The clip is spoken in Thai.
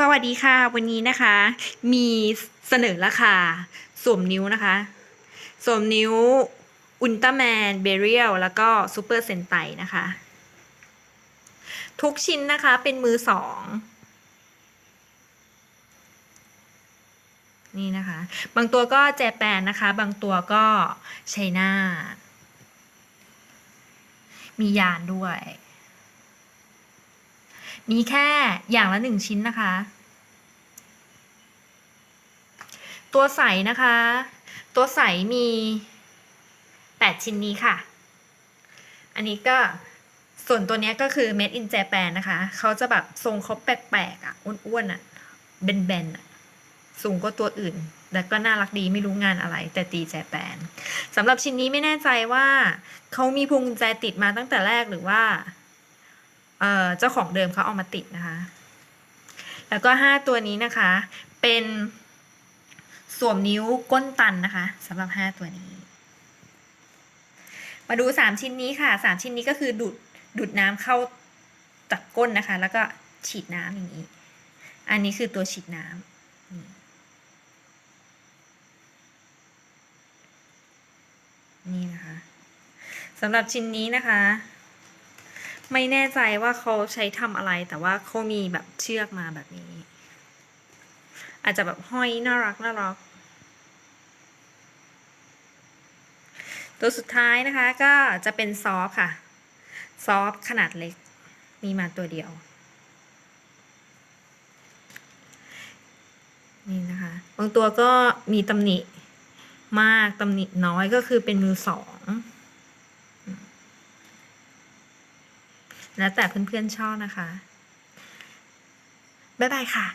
สวัสดีค่ะ วันนี้นะคะ มีเสนอราคาสวมนิ้วนะคะสวมนิ้วอุลตร้าแมนเบเรียลแล้วก็ซูเปอร์เซนไตนะคะ ทุกชิ้นนะคะเป็นมือสองนี่นะคะ บางตัวก็แจแปนนะคะ บางตัวก็ไชน่ามียานด้วย มีแค่อย่างละหนึ่งชิ้นนะคะ ตัวใสนะคะ ตัวใสมีแปดชิ้นนี้ค่ะ อันนี้ก็ส่วนตัวเนี้ยก็คือ made in Japan นะคะ เขาจะแบบทรงเขาแปลกๆอะ อ้วนๆอะ เบนๆอะ สูงกว่าตัวอื่น แล้วก็น่ารักดีไม่รู้งานอะไร แต่ตีแจแปนสำหรับชิ้นนี้ไม่แน่ใจว่า เขามีพวงกุญแจติดมาตั้งแต่แรกหรือว่า เอ่อเจ้าของเดิมเขาเอามาติดนะคะ แล้วก็ห้าตัวนี้นะคะ เป็นสวมนิ้วก้นตันนะคะสำหรับห้าตัวนี้ มาดูสามชิ้นนี้ค่ะสามชิ้นนี้ก็คือดูดดูดน้ำเข้าจากก้นนะคะ แล้วก็ฉีดน้ำอย่างนี้ อันนี้คือตัวฉีดน้ำนี่นะคะสำหรับชิ้นนี้นะคะ ไม่แน่ใจว่าเขาใช้ทำอะไร แต่ว่าเขามีแบบเชือกมาแบบนี้ อาจจะแบบห้อยน่ารักน่ารัก ตัวสุดท้ายนะคะก็จะเป็นซอฟค่ะ ซอฟขนาดเล็ก มีมาตัวเดียว นี่นะคะ บางตัวก็มีตำหนิมากตำหนิน้อยก็คือเป็นมือสอง แล้วแต่เพื่อนๆชอบนะคะ บ๊ายบายค่ะ